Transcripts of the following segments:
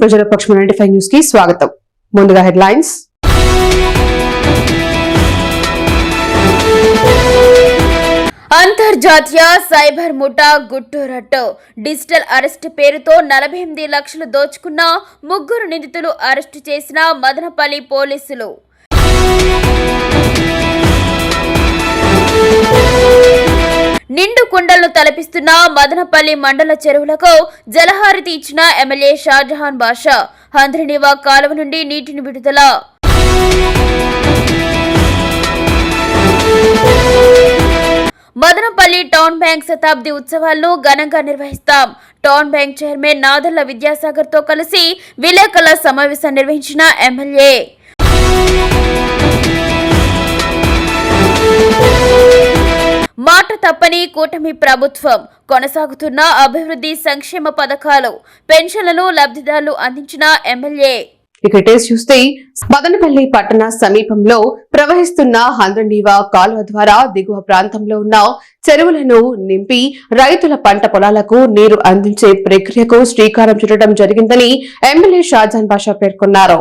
ప్రజల పక్షం ninety five న్యూస్కి స్వాగతం. ముందుగా హెడ్లైన్స్. అంతర్జాతీయ సైబర్ ముఠా గుట్టురట్టు డిజిటల్ అరెస్ట్ పేరుతో నలభై ఎనిమిది లక్షలు దోచుకున్న ముగ్గురు నిందితులు అరెస్టు చేసిన మదనపల్లి పోలీసులు. నిండు కుండలను తలపిస్తున్న మదనపల్లి మండల చెరువులకు జలహారతి ఇచ్చిన ఎమ్మెల్యే షాజహాన్ బాషా. హంద్రినివా కాలువ నుండి నీటిని విడుదల. మదనపల్లి టౌన్ బ్యాంక్ శతాబ్ది ఉత్సవాలను ఘనంగా నిర్వహిస్తాం. టౌన్ బ్యాంక్ చైర్మన్ నాదర్ల విద్యాసాగర్తో కలిసి విలేకరుల సమావేశం నిర్వహించిన ఎమ్మెల్యే. మాట తప్పని కూటమి ప్రభుత్వం కొనసాగుతున్న అభివృద్ధి సంక్షేమ పథకాలు పెన్షన్లను లబ్ధిదారులు అందించిన ఎమ్మెల్యే. ఇక టేస్ట్ చూస్తే మదనపల్లి పట్టణ సమీపంలో ప్రవహిస్తున్న హంద్రనీవా కాలువ ద్వారా దిగువ ప్రాంతంలో ఉన్న చెరువులను నింపి రైతుల పంట పొలాలకు నీరు అందించే ప్రక్రియకు శ్రీకారం చుట్టడం జరిగిందని ఎమ్మెల్యే షాజాన్ బాషా పేర్కొన్నారు.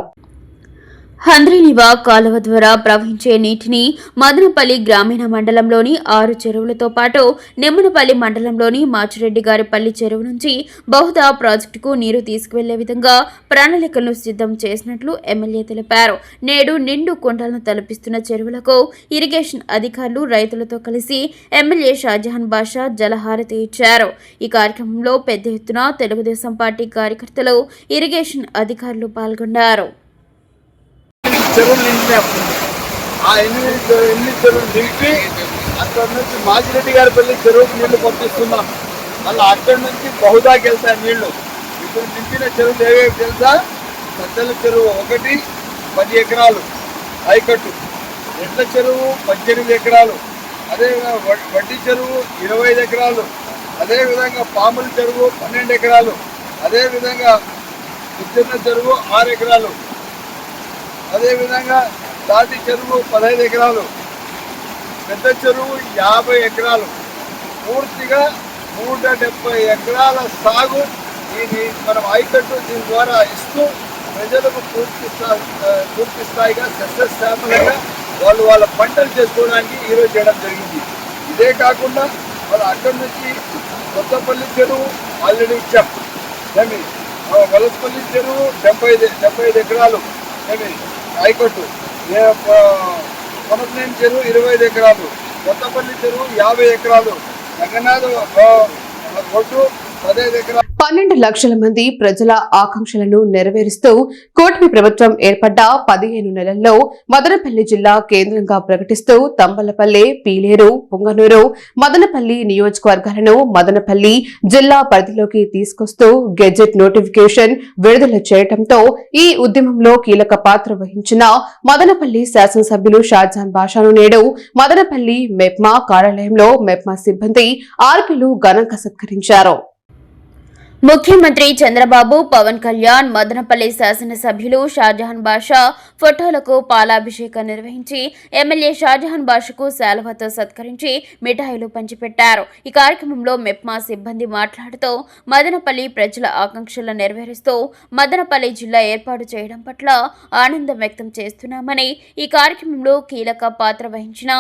హంద్రీనివా కాలువ ద్వారా ప్రవహించే నీటిని మదనపల్లి గ్రామీణ మండలంలోని ఆరు చెరువులతో పాటు నిమ్మనపల్లి మండలంలోని మాచిరెడ్డి గారిపల్లి చెరువు నుంచి బహుదా ప్రాజెక్టుకు నీరు తీసుకువెళ్ళే విధంగా ప్రణాళికలను సిద్ధం చేసినట్లు ఎమ్మెల్యే తెలిపారు. నేడు నిండు కుండలను తలపిస్తున్న చెరువులకు ఇరిగేషన్ అధికారులు రైతులతో కలిసి ఎమ్మెల్యే షాజహాన్ బాషా జలహారతి ఇచ్చారు. ఈ కార్యక్రమంలో పెద్ద ఎత్తున తెలుగుదేశం పార్టీ కార్యకర్తలు ఇరిగేషన్ అధికారులు పాల్గొన్నారు. చెరువులు నింపినాం ఆ ఎనిమిది ఎనిమిది చెరువులు నింపి అక్కడ నుంచి మాజిరెడ్డి గారి పెళ్ళి చెరువుకు నీళ్ళు పంపిస్తున్నాం. మళ్ళీ అక్కడి నుంచి బహుదాకి వెళ్తాయి నీళ్ళు. ఇప్పుడు నింపిన చెరువులు ఏవేవి తెలుసా? పెద్దల చెరువు ఒకటి పది ఎకరాలు ఐకట్టు ఎడ్ల చెరువు పద్దెనిమిది ఎకరాలు. అదేవిధంగా వడ్- వడ్డీ చెరువు ఇరవై ఐదు ఎకరాలు. అదేవిధంగా పాముల చెరువు పన్నెండు ఎకరాలు. అదేవిధంగా ఉత్తెన్న చెరువు ఆరు ఎకరాలు. అదేవిధంగా దాటి చెరువు పదహైదు ఎకరాలు పెద్ద చెరువు యాభై ఎకరాలు. పూర్తిగా నూట డెబ్బై ఎకరాల సాగు దీని మనం ఐకట్టు దీని ద్వారా ఇస్తూ ప్రజలకు పూర్తి స్థాయి పూర్తి స్థాయిగా సస్యశ్యామలంగా వాళ్ళు వాళ్ళ పంటలు చేసుకోవడానికి ఈరోజు చేయడం జరిగింది. ఇదే కాకుండా వాళ్ళు అక్కడి నుంచి కొత్తపల్లి చెరువు ఆల్రెడీ ఇచ్చాం. ఏమి? వలసపల్లి చెరువు డెబ్బై డెబ్బై ఐదు ఎకరాలు. ఏమి? హైకోర్టు. కొనపనేని చెరువు ఇరవై ఐదు ఎకరాలు. కొత్తపల్లి చెరువు యాభై ఎకరాలు. రంగనాథ్ ఒడ్డు పన్నెండు లక్షల మంది ప్రజల ఆకాంక్షలను నెరవేరుస్తూ కూటమి ప్రభుత్వం ఏర్పడ్డ పదిహేను నెలల్లో మదనపల్లి జిల్లా కేంద్రంగా ప్రకటిస్తూ తంబలపల్లె పీలేరు పుంగనూరు మదనపల్లి నియోజకవర్గాలను మదనపల్లి జిల్లా పరిధిలోకి తీసుకొస్తూ గెజెట్ నోటిఫికేషన్ విడుదల చేయడంతో ఈ ఉద్యమంలో కీలక పాత్ర వహించిన మదనపల్లి శాసనసభ్యులు షాజాన్ బాషాను నేడు మదనపల్లి మెప్మా కార్యాలయంలో మెప్మా సిబ్బంది ఆర్పీలు ఘనంగా సత్కరించారు. ముఖ్యమంత్రి చంద్రబాబు పవన్ కళ్యాణ్ మదనపల్లి శాసనసభ్యులు షాజహాన్ బాషా ఫోటోలకు పాలాభిషేకం నిర్వహించి ఎమ్మెల్యే షాజహాన్ బాషాకు శాలువతో సత్కరించి మిఠాయిలు పంచిపెట్టారు. ఈ కార్యక్రమంలో మెప్మా సిబ్బంది మాట్లాడుతూ మదనపల్లి ప్రజల ఆకాంక్షలను నెరవేరుస్తూ మదనపల్లి జిల్లా ఏర్పాటు చేయడం పట్ల ఆనందం వ్యక్తం చేస్తున్నామని ఈ కార్యక్రమంలో కీలక పాత్ర వహించిన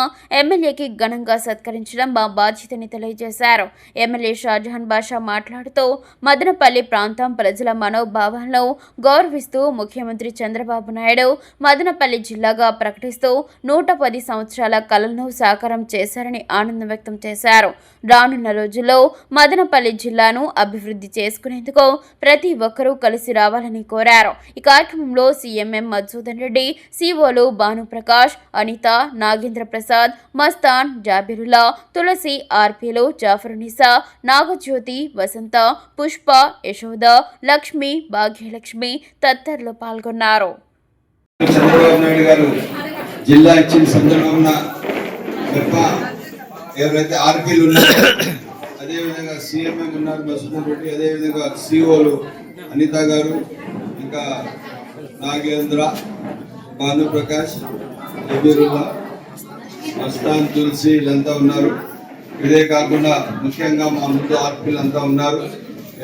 ఎమ్మెల్యేకి ఘనంగా సత్కరించడం మా బాధ్యతని తెలియజేశారు. ఎమ్మెల్యే షాజహాన్ బాషా మాట్లాడుతూ మదనపల్లి ప్రాంతం ప్రజల మనోభావాలను గౌరవిస్తూ ముఖ్యమంత్రి చంద్రబాబు నాయుడు మదనపల్లి జిల్లాగా ప్రకటిస్తూ నూట పది సంవత్సరాల కళలను సాకారం చేశారని ఆనందం వ్యక్తం చేశారు. రానున్న రోజుల్లో మదనపల్లి జిల్లాను అభివృద్ధి చేసుకునేందుకు ప్రతి ఒక్కరూ కలిసి రావాలని కోరారు. ఈ కార్యక్రమంలో సీఎంఎం మధుసూదన్ రెడ్డి సిఓలు భానుప్రకాష్ అనిత నాగేంద్ర ప్రసాద్ మస్తాన్ జాబిరుల్లా తులసి ఆర్పీలు జాఫరునిసా నాగజ్యోతి వసంత పుష్ప యశోద లక్ష్మి భాగ్యలక్ష్మి తదితరులు పాల్గొన్నారు. చంద్రబాబు నాయుడు గారు జిల్లా ఇచ్చిన సందర్భంగా గొప్ప ఎవరైతే ఆర్పీలు ఉన్నారో అదేవిధంగా సీఎంఎం ఉన్నారు మసూదన్ రెడ్డి అదేవిధంగా సిఓలు అనిత గారు ఇంకా నాగేంద్ర భానుప్రకాష్ ఎబీరుల్లా మస్తాన్ తులసి వీళ్ళంతా ఉన్నారు. ఇదే కాకుండా ముఖ్యంగా మా ముందు ఆర్పీలు అంతా ఉన్నారు.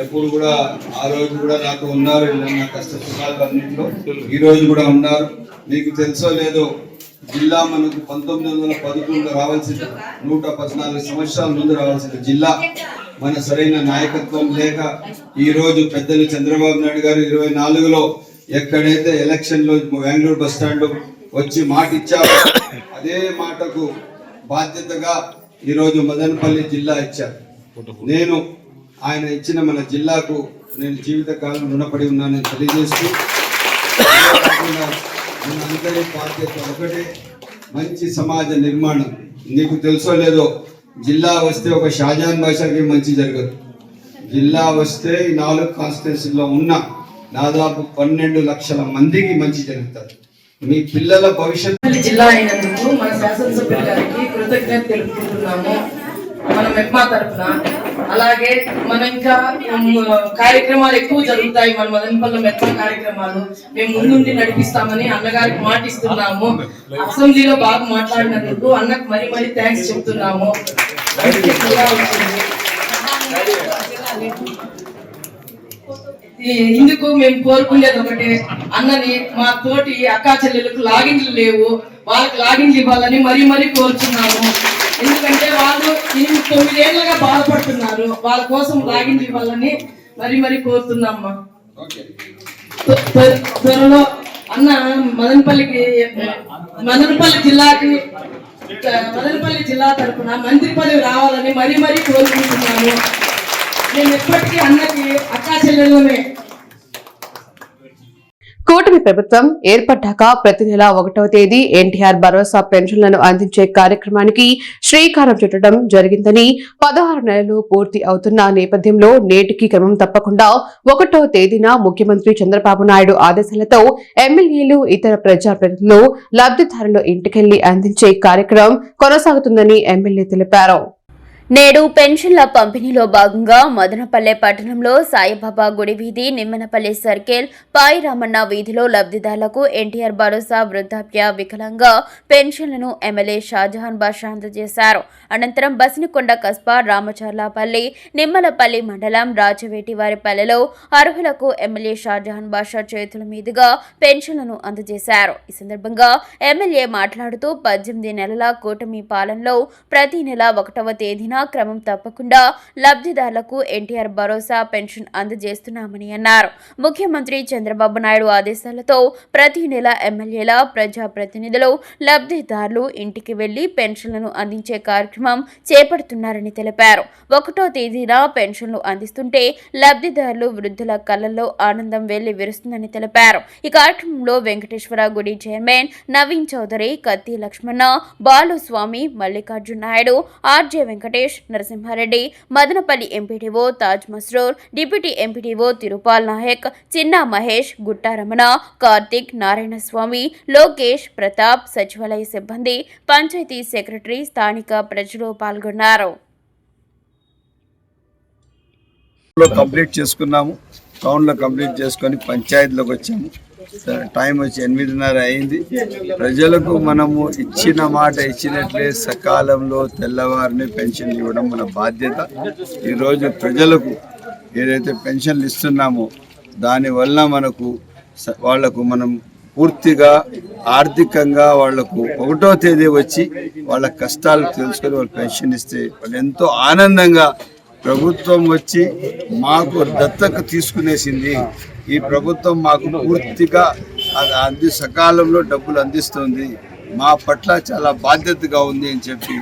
ఎప్పుడు కూడా ఆ రోజు కూడా నాకు ఉన్నారు ఇలా నా కష్ట సుఖాలు అన్నింటిలో. ఈ రోజు కూడా ఉన్నారు. మీకు తెలుసో లేదో జిల్లా మనకు పంతొమ్మిది వందల పదకొండులో రావాల్సిన నూట పద్నాలుగు సంవత్సరాల ముందు రావాల్సిన జిల్లా. మన సరైన నాయకత్వం లేక ఈ రోజు పెద్దలు చంద్రబాబు నాయుడు గారు ఇరవై నాలుగులో ఎక్కడైతే ఎలక్షన్లో బెంగళూరు బస్ స్టాండ్ వచ్చి మాట ఇచ్చారు అదే మాటకు బాధ్యతగా ఈరోజు మదనపల్లి జిల్లా ఇచ్చారు. నేను ఆయన ఇచ్చిన మన జిల్లాకు నేను జీవితకాలం రుణపడి ఉన్నానని తెలియజేస్తూ మన అందరి బాధ్యత ఒకటే మంచి సమాజ నిర్మాణం. నీకు తెలుసో లేదో జిల్లా వస్తే ఒక షాజాన్ భాషకి మంచి జరగదు. జిల్లా వస్తే ఈ నాలుగు కాన్స్టిట్యున్సీలో ఉన్న దాదాపు పన్నెండు లక్షల మందికి మంచి జరుగుతుంది. మీ పిల్లల భవిష్యత్తు జిల్లా అయినందుకు మన శాసనసభ్యుల గారికి కృతజ్ఞత తెలుపుకుంటున్నాము. మన మెప్మా తరఫున అలాగే మనం ఇంకా కార్యక్రమాలు ఎక్కువ జరుగుతాయి. మన మదనపల్లి మెత్త కార్యక్రమాలు. మేము ముందుండి నడిపిస్తామని అన్నగారికి మాటిస్తున్నాము. అసెంబ్లీలో బాగా మాట్లాడినందుకు అన్నకు మరీ మరీ థ్యాంక్స్ చెప్తున్నాము. ఇందుకు మేము కోరుకునేది ఒకటే అన్నని మా తోటి అక్కా చెల్లెలకు లాగిన్లు లేవు. వాళ్ళకి లాగిన్లు ఇవ్వాలని మరీ మరీ కోరుచున్నాము. ఎందుకంటే వాళ్ళు ఈ తొమ్మిదేళ్ళుగా బాధపడుతున్నారు. వాళ్ళ కోసం లాగిన్లు ఇవ్వాలని మరీ మరీ కోరుతున్నామ్మా త్వ- త్వ- త్వరలో అన్న మదనపల్లికి మదనపల్లి జిల్లాకి మదనపల్లి జిల్లా తరపున మంత్రి పదవి రావాలని మరీ మరీ కోరుకుంటున్నాను నేను ఎప్పటికీ అన్నకి అక్కా చెల్లెలమే కూటమి ప్రభుత్వం ఏర్పడ్డాక ప్రతి నెల ఒకటవ తేదీ ఎన్టీఆర్ భరోసా పెన్షన్లను అందించే కార్యక్రమానికి శ్రీకారం చుట్టడం జరిగిందని పదహారు నెలలు పూర్తి అవుతున్న నేపథ్యంలో నేటికి క్రమం తప్పకుండా ఒకటో తేదీన ముఖ్యమంత్రి చంద్రబాబు నాయుడు ఆదేశాలతో ఎమ్మెల్యేలు ఇతర ప్రజాప్రతినిధులు లబ్దిదారులు ఇంటికెళ్ళి అందించే కార్యక్రమం కొనసాగుతుందని ఎమ్మెల్యే తెలిపారు. నేడు పెన్షన్ల పంపిణీలో భాగంగా మదనపల్లె పట్టణంలో సాయిబాబా గుడి వీధి నిమ్మనపల్లి సర్కిల్ పాయిరామన్న వీధిలో లబ్ధిదారులకు ఎన్టీఆర్ భరోసా వృద్ధాప్య వికలంగా పెన్షన్లను ఎమ్మెల్యే షాజహాన్ బాషా అందజేశారు. అనంతరం బసినకొండ కస్బా రామచర్లాపల్లి నిమ్మలపల్లి మండలం రాజవేటివారిపల్లెలో అర్హులకు ఎమ్మెల్యే షాజహాన్ బాషా చేతుల మీదుగా పెన్షన్లను అందజేశారు. ఈ సందర్భంగా ఎమ్మెల్యే మాట్లాడుతూ పద్దెనిమిది నెలల కూటమి పాలనలో ప్రతి నెల ఒకటవ తేదీన క్రమం తప్పకుండా లబ్ధిదారులకు ఎన్టీఆర్ భరోసా పెన్షన్ అందజేస్తున్నామని అన్నారు. ముఖ్యమంత్రి చంద్రబాబు నాయుడు ఆదేశాలతో ప్రతి నెల ఎమ్మెల్యేల ప్రజాప్రతినిధులు లబ్ధిదారులు ఇంటికి వెళ్ళి పెన్షన్లను అందించే కార్యక్రమం చేపడుతున్నారని తెలిపారు. ఒకటో తేదీన పెన్షన్లు అందిస్తుంటే లబ్ధిదారులు వృద్ధుల కళ్ళల్లో ఆనందం వెళ్ళి విరుస్తుందని తెలిపారు. ఈ కార్యక్రమంలో వెంకటేశ్వర గుడి chairman Naveen Chowdary Katti Lakshmana Baluswamy Mallikarjuna Naidu RJ Venkatesh Narasimha Reddy Madanapalle MPTO Taj Masroor deputy MPTO Tirupal Naik Chinna Mahesh Gutta Ramana Karthik Narayanaswamy Lokesh Pratap సచివాలయ సిబ్బంది పంచాయతీ సెక్రటరీ స్థానిక ప్రజలు పాల్గొన్నారు. కంప్లీట్ చేసుకున్నాము. టౌన్లో కంప్లీట్ చేసుకొని పంచాయతీలోకి వచ్చాము. Time వచ్చి ఎనిమిదిన్నర అయింది. ప్రజలకు మనము ఇచ్చిన మాట ఇచ్చినట్లే సకాలంలో తెల్లవారిని పెన్షన్ ఇవ్వడం మన బాధ్యత. ఈరోజు ప్రజలకు ఏదైతే పెన్షన్లు ఇస్తున్నామో దానివల్ల మనకు స- వాళ్ళకు మనం పూర్తిగా ఆర్థికంగా వాళ్ళకు ఒకటో తేదీ వచ్చి వాళ్ళ కష్టాలు తెలుసుకొని వాళ్ళు పెన్షన్ ఇస్తే వాళ్ళు ఎంతో ఆనందంగా ప్రభుత్వం వచ్చి మాకు దత్తకు తీసుకునేసింది. ఈ ప్రభుత్వం మాకు పూర్తిగా అది అంది సకాలంలో డబ్బులు అందిస్తుంది. మా పట్ల చాలా బాధ్యతగా ఉంది అని చెప్పి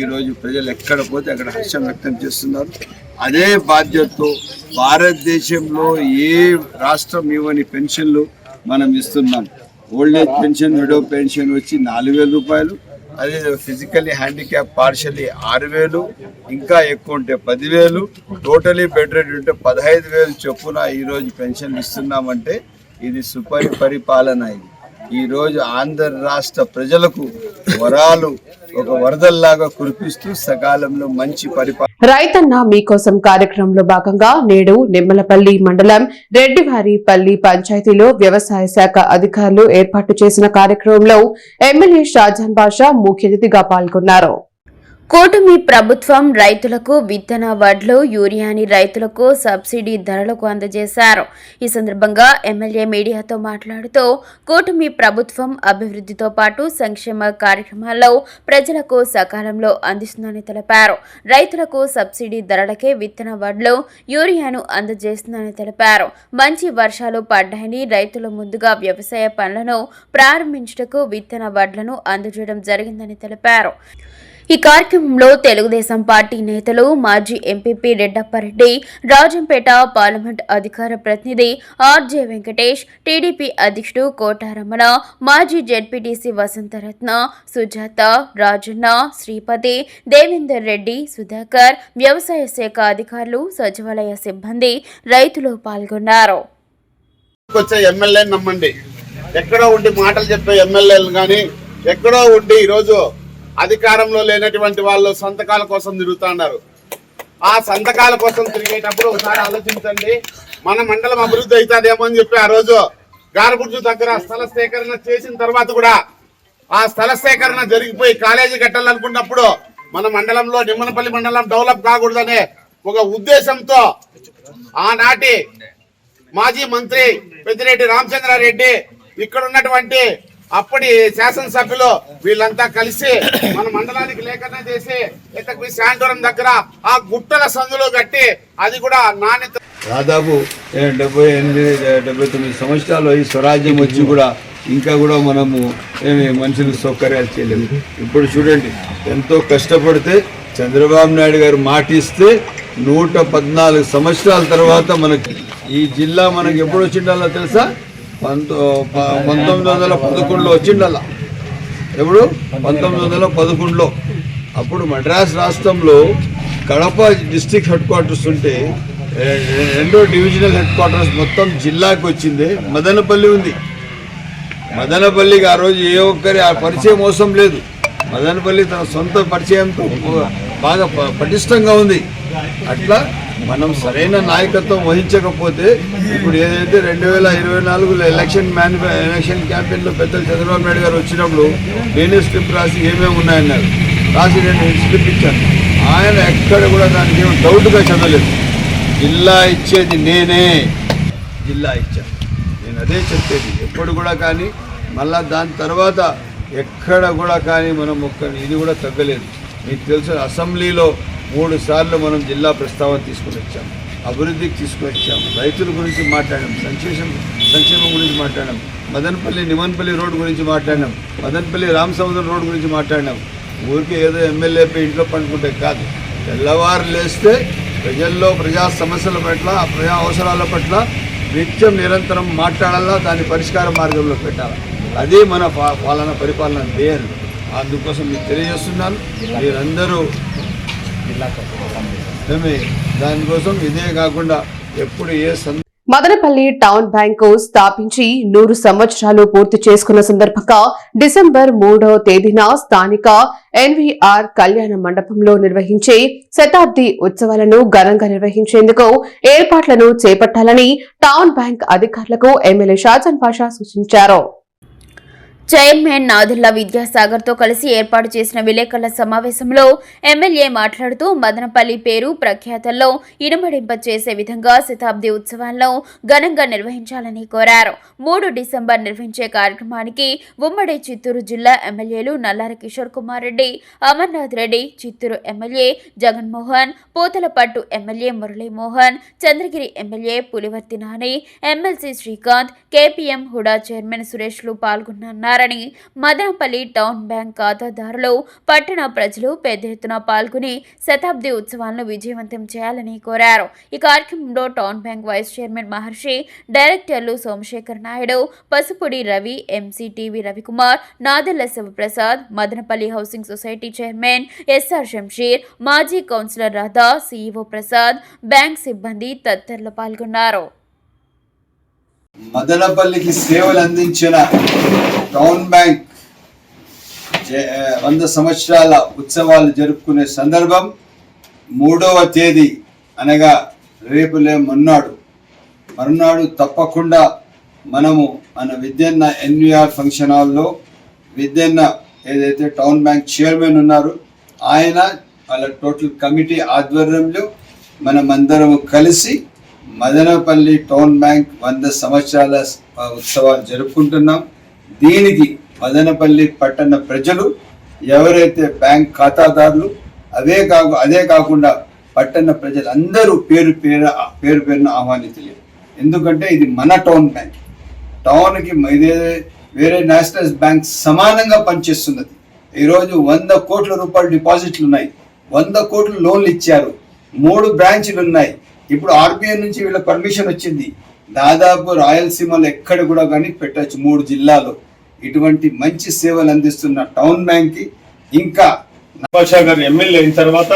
ఈరోజు ప్రజలు ఎక్కడ పోతే అక్కడ హర్షం వ్యక్తం చేస్తున్నారు. అదే బాధ్యతతో భారతదేశంలో ఏ రాష్ట్రం ఇవ్వని పెన్షన్లు మనం ఇస్తున్నాం. Old age pension widow pension వచ్చి నాలుగు రూపాయలు. అదే ఫిజికల్లీ హ్యాండిక్యాప్ పార్షల్లీ ఆరు వేలు ఇంకా ఎక్కువ ఉంటే పదివేలు. టోటలీ బెడ్రెడ్ ఉంటే పదహైదు వేలు చొప్పున ఈరోజు పెన్షన్లు ఇస్తున్నామంటే ఇది సుపరి పరిపాలన ఇది. ఈరోజు ఆంధ్ర రాష్ట్ర ప్రజలకు వరాలు ఒక వరదల్లాగా కురిపిస్తూ సకాలంలో మంచి పరిపాలన రైతన్న మీకోసం కార్యక్రమంలో భాగంగా నేడు నిమ్మలపల్లి మండలం రెడ్డివారిపల్లి పంచాయతీలో వ్యవసాయ శాఖ అధికారులు ఏర్పాటు చేసిన కార్యక్రమంలో ఎమ్మెల్యే షాజాన్ బాషా ముఖ్య అతిథిగా పాల్గొన్నారు. కూటమి ప్రభుత్వం రైతులకు విత్తన వడ్లు యూరియాని రైతులకు సబ్సిడీ ధరలకు అందజేశారు. ఈ సందర్భంగా ఎమ్మెల్యే మీడియాతో మాట్లాడుతూ కూటమి ప్రభుత్వం అభివృద్ధితో పాటు సంక్షేమ కార్యక్రమాల్లో ప్రజలకు సకాలంలో అందిస్తుందని తెలిపారు. రైతులకు సబ్సిడీ ధరలకే విత్తన వడ్లు యూరియాను అందజేస్తుందని తెలిపారు. మంచి వర్షాలు పడ్డాయని రైతులు ముందుగా వ్యవసాయ పనులను ప్రారంభించుటకు విత్తన వడ్లను అందజేయడం జరిగిందని తెలిపారు. ఈ కార్యక్రమంలో తెలుగుదేశం పార్టీ నేతలు మాజీ ఎంపీపీ రెడ్డప్పారెడ్డి రాజంపేట పార్లమెంట్ అధికార ప్రతినిధి ఆర్జే వెంకటేష్ టీడీపీ అధ్యక్షుడు కోటారమణ మాజీ జెడ్పీటీసీ వసంతరత్న సుజాత రాజన్న శ్రీపతి దేవేందర్ రెడ్డి సుధాకర్ వ్యవసాయ శాఖ అధికారులు సచివాలయ సిబ్బంది రైతులు పాల్గొన్నారు. ఎక్కడో ఉండి మాటలు చెప్పే ఎమ్మెల్యేలు కానీ ఎక్కడో ఉండి ఈరోజు అధికారంలో లేనటువంటి వాళ్ళు సంతకాల కోసం తిరుగుతున్నారు ఆ సంతకాల కోసం తిరిగేటప్పుడు ఒకసారి ఆలోచించండి. మన మండలం అభివృద్ధి అవుతుందేమో అని చెప్పి ఆ రోజు గారగుడ్జు దగ్గర స్థల సేకరణ చేసిన తర్వాత కూడా ఆ స్థల సేకరణ జరిగిపోయి కాలేజీ కట్టాలనుకున్నప్పుడు మన మండలంలో నిమ్మనపల్లి మండలం డెవలప్ కాకూడదనే ఒక ఉద్దేశంతో ఆనాటి మాజీ మంత్రి పెద్దిరెడ్డి రామచంద్రారెడ్డి ఇక్కడ ఉన్నటువంటి అప్పటి శాసనసభ్యులు వీళ్ళంతా కలిసి మన మండలానికి లేఖన చేసి ఇతకి శాంటవరం దగ్గర ఆ గుట్టల సందులో కట్టి అది కూడా నాణ్యత దాదాపు డెబ్బై ఎనిమిది డెబ్బై తొమ్మిది సంవత్సరాలు ఈ స్వరాజ్యం వచ్చి కూడా ఇంకా కూడా మనము ఏమి మనుషులకు సౌకర్యాలు చేయలేము ఇప్పుడు చూడండి ఎంతో కష్టపడితే చంద్రబాబు నాయుడు గారు మాట ఇస్తే నూట పద్నాలుగు సంవత్సరాల తర్వాత మనకి ఈ జిల్లా మనకి ఎప్పుడు వచ్చిండాలో తెలుసా? పంతో ప- పంతొమ్మిది వందల పదకొండులో వచ్చిండాల ఎప్పుడు పంతొమ్మిది వందల పదకొండులో. అప్పుడు మద్రాస్ రాష్ట్రంలో కడప డిస్టిక్ హెడ్ క్వార్టర్స్ ఉంటే రెండో డివిజనల్ హెడ్ క్వార్టర్స్ మొత్తం జిల్లాకు వచ్చింది. మదనపల్లి ఉంది. మదనపల్లికి ఆ రోజు ఏ ఒక్కరి ఆ పరిచయం మోసం లేదు. మదనపల్లి తన సొంత పరిచయంతో బాగా పటిష్టంగా ఉంది. అట్లా మనం సరైన నాయకత్వం వహించకపోతే ఇప్పుడు ఏదైతే రెండు వేల ఇరవై నాలుగులో ఎలక్షన్ మేనిఫె ఎలక్షన్ క్యాంపెయిన్లో పెద్దలు చంద్రబాబు నాయుడు గారు వచ్చినప్పుడు నేనే స్క్రిప్ట్ రాసి ఏమేమి ఉన్నాయన్నారు. రాసి నేను స్క్రిప్ట్ ఇచ్చాను. ఆయన ఎక్కడ కూడా దానికి ఏం డౌట్గా చదవలేదు. జిల్లా ఇచ్చేది నేనే. జిల్లా ఇచ్చాను. నేను అదే చెప్పేది. ఎప్పుడు కూడా కానీ మళ్ళా దాని తర్వాత ఎక్కడ కూడా కానీ మనం ఒక్క ఇది కూడా తగ్గలేదు. మీకు తెలుసు అసెంబ్లీలో మూడు సార్లు మనం జిల్లా ప్రస్తావన తీసుకుని వచ్చాం. అభివృద్ధికి తీసుకుని వచ్చాం. రైతుల గురించి మాట్లాడాం. సంక్షేమం సంక్షేమం గురించి మాట్లాడాం. మదనపల్లి నిమన్పల్లి రోడ్ గురించి మాట్లాడినాం మదనపల్లి రామసముద్రం రోడ్ గురించి మాట్లాడినాం ఊరికి ఏదో ఎమ్మెల్యేపై ఇంట్లో పండుకుంటే కాదు. తెల్లవారు లేస్తే ప్రజల్లో ప్రజా సమస్యల పట్ల ప్రజా అవసరాల పట్ల నిత్యం నిరంతరం మాట్లాడాలా దాన్ని పరిష్కార మార్గంలో పెట్టాలి? అదే మన పాలన పరిపాలన ధ్యేయం. అందుకోసం మీకు తెలియజేస్తున్నాను. మీరందరూ దానికోసం ఇదే కాకుండా ఎప్పుడు ఏ మదనపల్లి టౌన్ బ్యాంకు స్థాపించి నూరు సంవత్సరాలు పూర్తి చేసుకున్న సందర్భంగా డిసెంబర్ మూడవ తేదీన స్థానిక ఎన్వీఆర్ కళ్యాణ మండపంలో నిర్వహించే శతాబ్ది ఉత్సవాలను ఘనంగా నిర్వహించేందుకు ఏర్పాట్లను చేపట్టాలని టౌన్ బ్యాంక్ అధికారులకు ఎమ్మెల్యే షాజన్ పాషా సూచించారు. చైర్మన్ నాదుల్లా విద్యాసాగర్తో కలిసి ఏర్పాటు చేసిన విలేకరుల సమావేశంలో ఎమ్మెల్యే మాట్లాడుతూ మదనపల్లి పేరు ప్రఖ్యాతల్లో ఇనుమడింప చేసే విధంగా శతాబ్ది ఉత్సవాలను ఘనంగా నిర్వహించాలని కోరారు. మూడు డిసెంబర్ నిర్వహించే కార్యక్రమానికి ఉమ్మడి చిత్తూరు జిల్లా ఎమ్మెల్యేలు Nallari Kishore Kumar Reddy Amarnath Reddy Chittoor MLA Jaganmohan Pothalapattu MLA Muralimohan Chandragiri MLA Pulivarthi Nani MLC Srikanth KPM HUDA chairman సురేష్లు పాల్గొన్నారు పాల్గొన్నారని మదనపల్లి టౌన్ బ్యాంక్ ఖాతాదారులు పట్టణ ప్రజలు పెద్ద ఎత్తున పాల్గొని శతాబ్ది ఉత్సవాలను విజయవంతం చేయాలని కోరారు. ఈ కార్యక్రమంలో town bank vice chairman Maharshi డైరెక్టర్లు Somasekhar Naidu Pasupudi Ravi MCTV Ravikumar Nadella Sivaprasad Madanapalle housing society chairman SR Shamsheer మాజీ councillor Radha CEO Prasad bank సిబ్బంది తదితరులు పాల్గొన్నారు. మదనపల్లికి సేవలు అందించిన టౌన్ బ్యాంక్ వంద సంవత్సరాల ఉత్సవాలు జరుపుకునే సందర్భం మూడవ తేదీ అనగా రేపులే మొన్నాడు మరునాడు తప్పకుండా మనము మన విద్యన్న ఎన్విఆర్ ఫంక్షన్ హాల్లో విద్యన్న ఏదైతే టౌన్ బ్యాంక్ చైర్మన్ ఉన్నారు ఆయన వాళ్ళ టోటల్ కమిటీ ఆధ్వర్యంలో మనమందరము కలిసి మదనపల్లి టౌన్ బ్యాంక్ వంద సంవత్సరాల ఉత్సవాలు జరుపుకుంటున్నాం. దీనికి మదనపల్లి పట్టణ ప్రజలు ఎవరైతే బ్యాంక్ ఖాతాదారులు అవే కాకు అదే కాకుండా పట్టణ ప్రజలందరూ పేరు పేరు పేరు పేరున ఆహ్వానితులే. ఎందుకంటే ఇది మన టౌన్ బ్యాంక్. టౌన్కి ఇదే వేరే నేషనల్ బ్యాంక్ సమానంగా పనిచేస్తున్నది. ఈరోజు వంద కోట్ల రూపాయలు డిపాజిట్లు ఉన్నాయి. వంద కోట్ల లోన్లు ఇచ్చారు. మూడు బ్రాంచ్లు ఉన్నాయి ఇప్పుడు ఆర్బీఐ నుంచి వీళ్ళ పర్మిషన్ వచ్చింది. దాదాపు రాయలసీమలో ఎక్కడ కూడా కానీ పెట్టచ్చు మూడు జిల్లాలో. ఇటువంటి మంచి సేవలు అందిస్తున్న టౌన్ బ్యాంక్కి ఇంకా బాషా గారు ఎమ్మెల్యే అయిన తర్వాత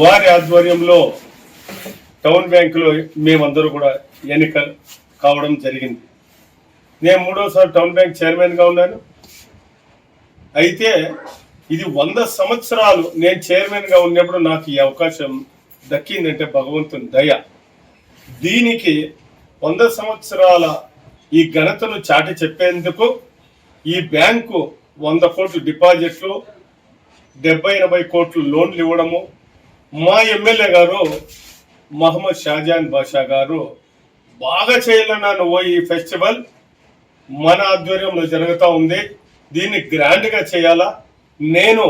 వారి ఆధ్వర్యంలో టౌన్ బ్యాంకులో మేమందరూ కూడా ఎన్నిక కావడం జరిగింది. నేను మూడోసారి టౌన్ బ్యాంక్ చైర్మన్గా ఉన్నాను. అయితే ఇది వంద సంవత్సరాలు నేను చైర్మన్గా ఉన్నప్పుడు నాకు ఈ అవకాశం దక్కిందంటే భగవంతుని దయ. దీనికి వంద సంవత్సరాల ఈ ఘనతను చాటి చెప్పేందుకు ఈ బ్యాంకు వంద కోట్లు డిపాజిట్లు డెబ్బై ఎనభై కోట్లు లోన్లు ఇవ్వడము మా ఎమ్మెల్యే గారు మహమ్మద్ షాజాన్ బాషా గారు బాగా చేయాలన్నాను ఓ ఈ ఫెస్టివల్ మన ఆధ్వర్యంలో జరుగుతూ ఉంది. దీన్ని గ్రాండ్గా చేయాలా? నేను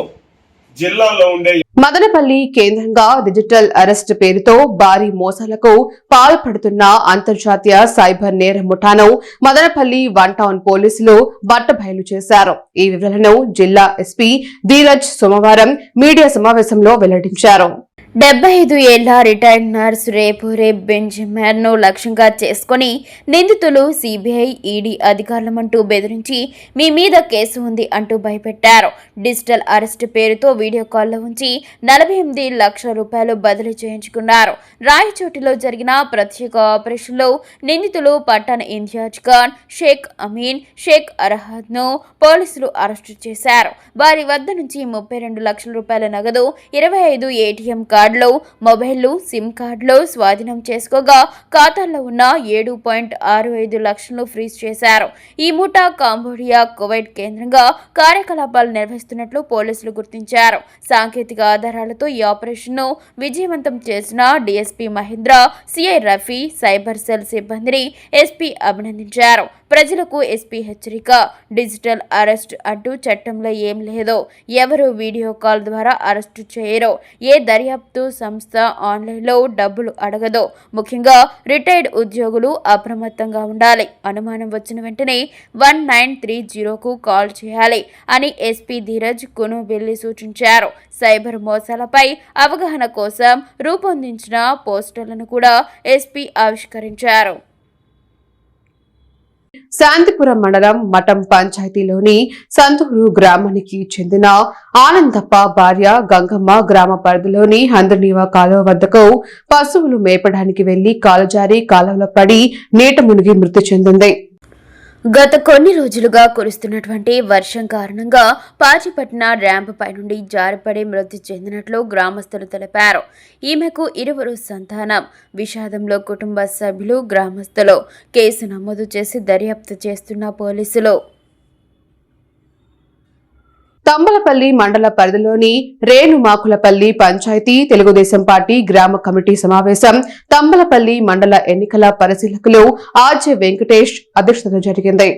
జిల్లాలో ఉండే మదనపల్లి కేంద్రంగా డిజిటల్ అరెస్ట్ పేరుతో భారీ మోసాలకు పాల్పడుతున్న అంతర్జాతీయ సైబర్ నేర ముఠాను మదనపల్లి వన్ టౌన్ పోలీసులు బట్టబయలు చేశారు. ఈ వివరాలను జిల్లా ఎస్పీ ధీరజ్ సోమవారం మీడియా సమావేశంలో వెల్లడించారు. డెబ్బై ఐదు ఏళ్ళ రిటైర్డ్ నర్స్ రేపూరే బెంజమిన్ను లక్ష్యంగా చేసుకుని నిందితులు సిబిఐ ఈడీ అధికారులమంటూ బెదిరించి మీ మీద కేసు ఉంది అంటూ భయపెట్టారు. డిజిటల్ అరెస్ట్ పేరుతో వీడియో కాల్లో ఉంచి నలభై ఎనిమిది లక్షల రూపాయలు బదిలీ చేయించుకున్నారు. రాయచోటిలో జరిగిన ప్రత్యేక ఆపరేషన్లో నిందితులు పట్టణ ఇంతియాజ్ ఖాన్ షేక్ అమీన్ షేక్ అరహద్ను పోలీసులు అరెస్టు చేశారు. వారి వద్ద నుంచి ముప్పై రెండు లక్షల రూపాయల నగదు ఇరవై ఐదు ఏటీఎం కార్డులు మొబైల్లు సిమ్ కార్డులు స్వాధీనం చేసుకోగా ఖాతాల్లో ఉన్న ఏడు పాయింట్ ఆరు ఐదు లక్షలను ఫ్రీజ్ చేశారు. ఈ ముఠా కాంబోడియా కువైట్ కేంద్రంగా కార్యకలాపాలు నిర్వహిస్తున్నట్లు పోలీసులు గుర్తించారు. సాంకేతిక ఆధారాలతో ఈ ఆపరేషన్ను విజయవంతం చేసిన DSP Mahendra CI Rafi cyber cell సిబ్బందిని ఎస్పీ అభినందించారు. ప్రజలకు ఎస్పీ హెచ్చరిక డిజిటల్ అరెస్ట్ అంటూ చట్టంలో ఏం లేదో ఎవరు వీడియో కాల్ ద్వారా అరెస్టు చేయరో ఏ దర్యాప్తు సంస్థ ఆన్లైన్లో డబ్బులు అడగదో. ముఖ్యంగా రిటైర్డ్ ఉద్యోగులు అప్రమత్తంగా ఉండాలి. అనుమానం వచ్చిన వెంటనే వన్ నైన్ త్రీ జీరోకు కాల్ చేయాలి అని ఎస్పీ ధీరజ్ కునుబెల్లి సూచించారు. సైబర్ మోసాలపై అవగాహన కోసం రూపొందించిన పోస్టర్లను కూడా ఎస్పీ ఆవిష్కరించారు. శాంతిపురం మండలం మఠం పంచాయతీలోని సంతూరు గ్రామానికి చెందిన ఆనందప్ప భార్య గంగమ్మ గ్రామ పరిధిలోని హంద్రనీవా కాలువ వద్దకు పశువులు మేపడానికి వెళ్ళి కాలుజారి కాలువలో పడి నీట మునిగి మృతి చెందింది. గత కొన్ని రోజులుగా కురుస్తున్నటువంటి వర్షం కారణంగా పాచిపట్న ర్యాంప్ పై నుండి జారిపడి మృతి చెందినట్లు గ్రామస్తులు తెలిపారు. ఈమెకు ఇరువురు సంతానం. విషాదంలో కుటుంబ సభ్యులు గ్రామస్తులు కేసు నమోదు చేసి దర్యాప్తు చేస్తున్న పోలీసులు. తంబలపల్లి మండల పరిధిలోని రేణుమాకులపల్లి పంచాయతీ తెలుగుదేశం పార్టీ గ్రామ కమిటీ సమావేశం. తంబలపల్లి మండల ఎన్నికల పరిశీలకులు ఆర్జే వెంకటేష్ అధ్యక్షతన జరిగింది.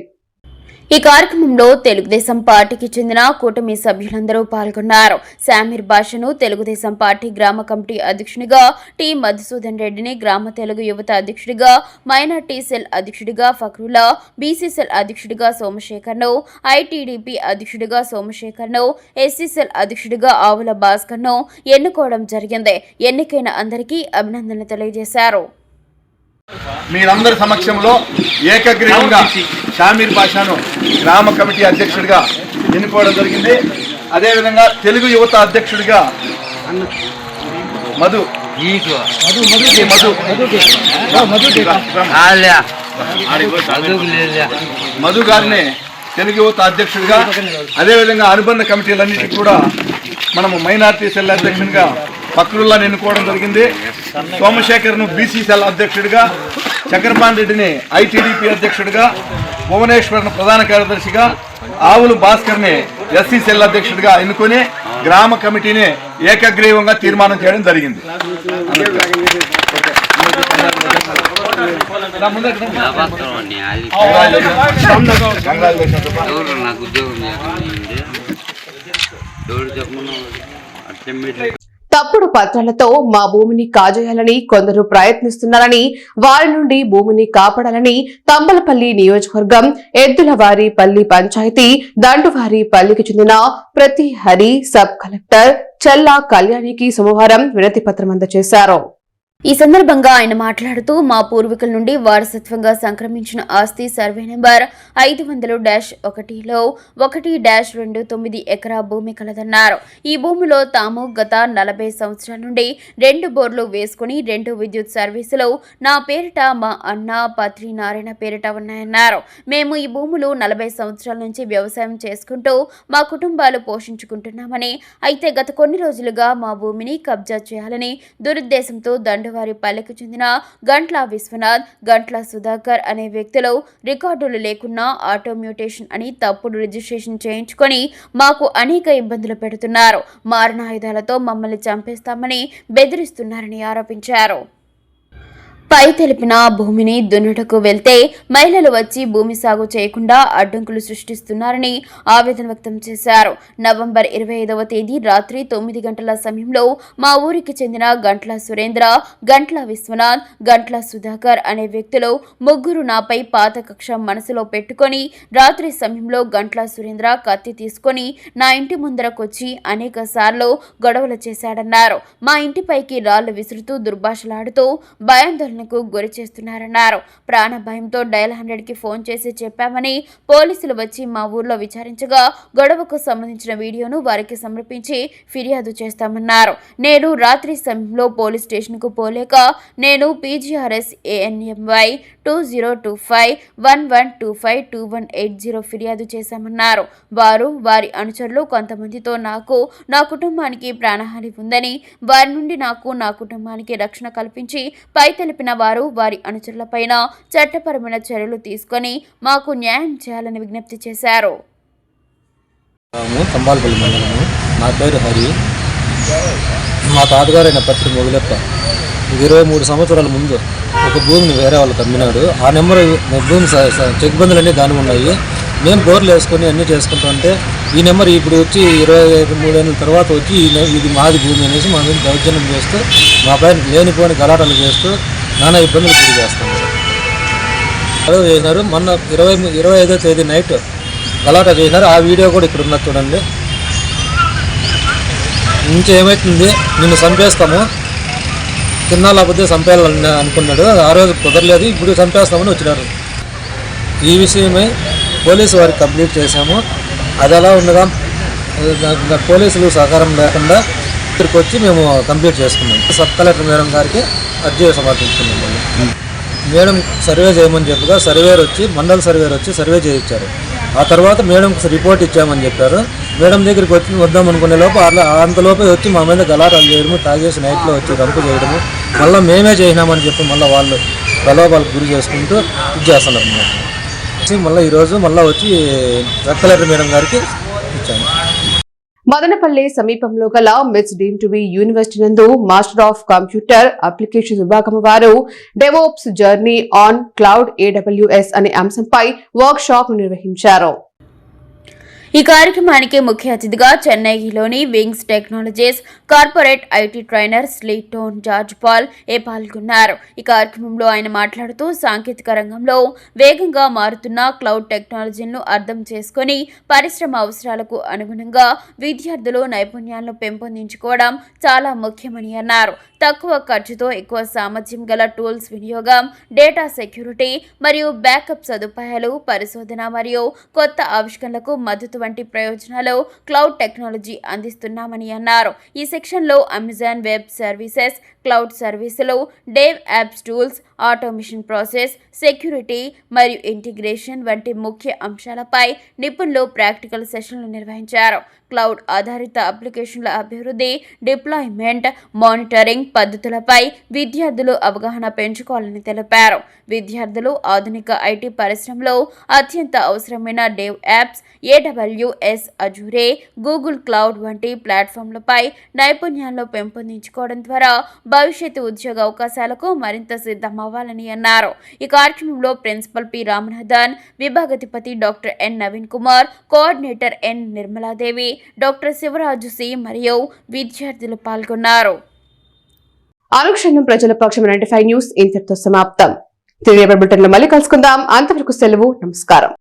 ఈ కార్యక్రమంలో తెలుగుదేశం పార్టీకి చెందిన కూటమి సభ్యులందరూ పాల్గొన్నారు. శామీర్ భాషను తెలుగుదేశం పార్టీ గ్రామ కమిటీ అధ్యక్షునిగా టి మధుసూదన్ రెడ్డిని గ్రామ తెలుగు యువత అధ్యక్షుడిగా మైనార్టీ సెల్ అధ్యక్షుడిగా ఫక్రుల్లా బీసీ సెల్ అధ్యక్షుడిగా సోమశేఖర్ను ఐటీడీపీ అధ్యక్షుడిగా సోమశేఖర్ను ఎస్సీ సెల్ అధ్యక్షుడిగా ఆవుల భాస్కర్ను ఎన్నుకోవడం జరిగింది. ఎన్నికైన అందరికీ అభినందనలు తెలియజేశారు. మీరందరి సమక్షంలో ఏకగ్రీవంగా షామీర్ బాషాను గ్రామ కమిటీ అధ్యక్షుడిగా ఎన్నుకోవడం జరిగింది. అదేవిధంగా తెలుగు యువత అధ్యక్షుడిగా మధు. మధు మధు గారిని తెలుగు యువత అధ్యక్షుడిగా అదేవిధంగా అనుబంధ కమిటీలన్నిటికీ కూడా మనము మైనార్టీ సెల్ అధ్యక్షుడిగా ఫక్రుల్లా ఎన్నుకోవడం జరిగింది. సోమశేఖర్ను బీసీ సెల్ అధ్యక్షుడిగా చక్రపాణి రెడ్డిని ఐటీడీపీ అధ్యక్షుడిగా భువనేశ్వర్ను ప్రధాన కార్యదర్శిగా ఆవులు భాస్కర్ని ఎస్సీ సెల్ అధ్యక్షుడిగా ఎన్నుకొని గ్రామ కమిటీని ఏకగ్రీవంగా తీర్మానం చేయడం జరిగింది. నాకు ఉద్యోగం అట్లే తప్పుడు పత్రాలతో మా భూమిని కాజేయాలని కొందరు ప్రయత్నిస్తున్నారని వారి నుండి భూమిని కాపాడాలని తంబలపల్లి నియోజకవర్గం ఎద్దులవారి పల్లి పంచాయతీ దండువారి పల్లికి చెందిన ప్రతి హరి సబ్ కలెక్టర్ చల్లా కళ్యాణికి సోమవారం వినతి పత్రం అందజేశారు. ఈ సందర్భంగా ఆయన మాట్లాడుతూ మా పూర్వీకుల నుండి వారసత్వంగా సంక్రమించిన ఆస్తి సర్వే నెంబర్ ఐదు వందలు డాష్ ఒకటిలో ఒకటి డాష్ రెండు తొమ్మిది ఎకరా భూమి కలదన్నారు. ఈ భూమిలో తాము గత నలభై సంవత్సరాల నుండి రెండు బోర్లు వేసుకుని రెండు విద్యుత్ సర్వీసులు నా పేరిట మా అన్న పత్రి నారాయణ పేరిట ఉన్నాయన్నారు. మేము ఈ భూములు నలభై సంవత్సరాల నుంచి వ్యవసాయం చేసుకుంటూ మా కుటుంబాలు పోషించుకుంటున్నామని అయితే గత కొన్ని రోజులుగా మా భూమిని కబ్జా చేయాలని దురుద్దేశంతో దండు పల్లెకు చెందిన గంట్ల విశ్వనాథ్ గంట్ల సుధాకర్ అనే వ్యక్తులు రికార్డులు లేకున్నా ఆటో మ్యూటేషన్ అని తప్పుడు రిజిస్ట్రేషన్ చేయించుకొని మాకు అనేక ఇబ్బందులు పెడుతున్నారు. మారణ ఆయుధాలతో మమ్మల్ని చంపేస్తామని బెదిరిస్తున్నారని ఆరోపించారు. పై తెలిపిన భూమిని దున్నుటకు వెళ్తే మహిళలు వచ్చి భూమి సాగు చేయకుండా అడ్డంకులు సృష్టిస్తున్నారని ఆవేదన వ్యక్తం చేశారు. నవంబర్ ఇరవై ఐదవ తేదీ రాత్రి తొమ్మిది గంటల సమయంలో మా ఊరికి చెందిన గంట్ల సురేంద్ర గంట్ల విశ్వనాథ్ గంట్ల సుధాకర్ అనే వ్యక్తులు ముగ్గురు నాపై పాత కక్ష మనసులో పెట్టుకొని రాత్రి సమయంలో గంట్ల సురేంద్ర కత్తి తీసుకొని నా ఇంటి ముందరకొచ్చి అనేక సార్లు గొడవలు చేశాడన్నారు. మా ఇంటిపైకి రాళ్ళు విసురుతూ దుర్భాషలాడుతూ భయాందోళనకు గురి చేస్తున్నారన్నారు. ప్రాణ భయంతో డయల్ హండ్రెడ్కి ఫోన్ చేసి చెప్పామని పోలీసులు వచ్చి మా ఊర్లో విచారించగా గొడవకు సంబంధించిన వీడియోను వారికి సమర్పించి ఫిర్యాదు చేస్తామన్నారు. నేను రాత్రి సమయంలో పోలీస్ స్టేషన్కు పోలేక నేను PGRS ANMY two zero two five one one two five two one eight zero ఫిర్యాదు చేశామన్నారు. వారు వారి అనుచరులు కొంతమందితో నాకు నా కుటుంబానికి ప్రాణహాని ఉందని వారి నుండి నాకు నా కుటుంబానికి రక్షణ కల్పించి పై తెలిపిన వారు వారి అనుచరులపైన చట్టపరమైన చర్యలు తీసుకొని మాకు న్యాయం చేయాలని విజ్ఞప్తి చేశారు. నా పేరు హరి. మా తాతగారైన పత్రి మొగులెప్ప ఇరవై మూడు సంవత్సరాల ముందు ఒక భూమిని వేరే వాళ్ళకి అమ్మినాడు ఆ నెంబర్ భూమి స- స- చెక్ బందులన్నీ దాని ఉన్నాయి. మేము బోర్లు వేసుకొని అన్నీ చేసుకుంటామంటే ఈ నెంబర్ ఇప్పుడు వచ్చి ఇరవై ఐదు మూడేళ్ళ తర్వాత వచ్చి ఇది మాది భూమి అనేసి మా మీద దౌర్జన్యం చేస్తూ మా పైన లేనిపోని గలాటలు చేస్తూ నానా ఇబ్బందులు గురి చేస్తాం సార్ గొడవ చేసినారు. మొన్న ఇరవై ఇరవై ఐదో తేదీ నైట్ గలాటా చేసినారు. ఆ వీడియో కూడా ఇక్కడ ఉన్నది చూడండి. ఇంకేమవుతుంది నిన్ను చంపేస్తాము. తిన్నా లేకపోతే చంపేయాలని అనుకున్నాడు. ఆ రోజు కుదరలేదు. ఇప్పుడు చంపేస్తామని వచ్చినారు. ఈ విషయమై పోలీసు వారికి కంప్లీట్ చేశాము. అది అలా ఉండగా పోలీసులు సహకారం లేకుండా ఇక్కడికి వచ్చి మేము కంప్లీట్ చేసుకున్నాం. సబ్ కలెక్టర్ మేడం గారికి అర్జీ సమర్పించుకున్నాం మళ్ళీ. మేడం సర్వే చేయమని చెప్పగా సర్వేర్ వచ్చి మండల సర్వేర్ వచ్చి సర్వే చేయించారు. ఆ తర్వాత మేడంకి రిపోర్ట్ ఇచ్చామని చెప్పారు. మేడం దగ్గరికి వచ్చి వద్దాం అనుకునే లోపు అంతలోపే వచ్చి మా మీద గలాటాలు చేయడము తాగేసి నైట్లో వచ్చి రంపు చేయడము. మళ్ళీ మేమే చేసినామని చెప్పి మళ్ళీ వాళ్ళు ప్రలోభాలకు గురి చేసుకుంటూ ఇది చేస్తున్నారు వచ్చి మళ్ళీ ఈరోజు మళ్ళీ వచ్చి సబ్ మేడం గారికి ఇచ్చాను మదనపల్లి సమీపంలో గల MITS deemed to be university నందు మాస్టర్ ఆఫ్ కంప్యూటర్ అప్లికేషన్ విభాగం వారు DevOps journey on cloud AWS అనే అంశంపై వర్క్ షాప్ నిర్వహించారు. ఈ కార్యక్రమానికి ముఖ్య అతిథిగా చెన్నైలోని Wings Technologies corporate IT trainer స్లీటోన్ George Paul A పాల్గొన్నారు. ఈ కార్యక్రమంలో ఆయన మాట్లాడుతూ సాంకేతిక రంగంలో వేగంగా మారుతున్న క్లౌడ్ టెక్నాలజీలను అర్థం చేసుకొని పరిశ్రమ అవసరాలకు అనుగుణంగా విద్యార్థులు నైపుణ్యాలను పెంపొందించుకోవడం చాలా ముఖ్యమని అన్నారు. తక్కువ ఖర్చుతో ఎక్కువ సామర్థ్యం గల టూల్స్ వినియోగం డేటా సెక్యూరిటీ మరియు బ్యాకప్ సదుపాయాలు పరిశోధన మరియు కొత్త ఆవిష్కరణలకు మద్దతు వంటి ప్రయోజనాలు క్లౌడ్ టెక్నాలజీ అందిస్తున్నామని అన్నారు. ఈ సెక్షన్లో అమెజాన్ వెబ్ సర్వీసెస్ క్లౌడ్ సర్వీసులు DevOps tools automation process security మరియు ఇంటిగ్రేషన్ వంటి ముఖ్య అంశాలపై నిపుణులు ప్రాక్టికల్ సెషన్లు నిర్వహించారు. క్లౌడ్ ఆధారిత అప్లికేషన్ల అభివృద్ధి డిప్లాయ్మెంట్ మానిటరింగ్ పద్ధతులపై విద్యార్థులు అవగాహన పెంచుకోవాలని తెలిపారు. విద్యార్థులు ఆధునిక ఐటీ పరిశ్రమలో అత్యంత అవసరమైన DevOps AWS Azure Google cloud వంటి ప్లాట్ఫామ్లపై నైపుణ్యాలను పెంపొందించుకోవడం ద్వారా భవిష్యత్తు ఉద్యోగ అవకాశాలకు మరింత సిద్ధమవ్వాలని అన్నారు. ఈ కార్యక్రమంలో principal P Ramanathan విభాగధిపతి doctor N Naveen Kumar coordinator N Nirmala Devi doctor Sivaraju C మరియు విద్యార్థులు పాల్గొన్నారు. అనుక్షణం ప్రజల పక్షం నైన్టీ ఫైవ్ న్యూస్ ఇంతటితో సమాప్తం. తిరిగి బులెటిన్లో మళ్ళీ కలుసుకుందాం. అంతవరకు సెలవు నమస్కారం.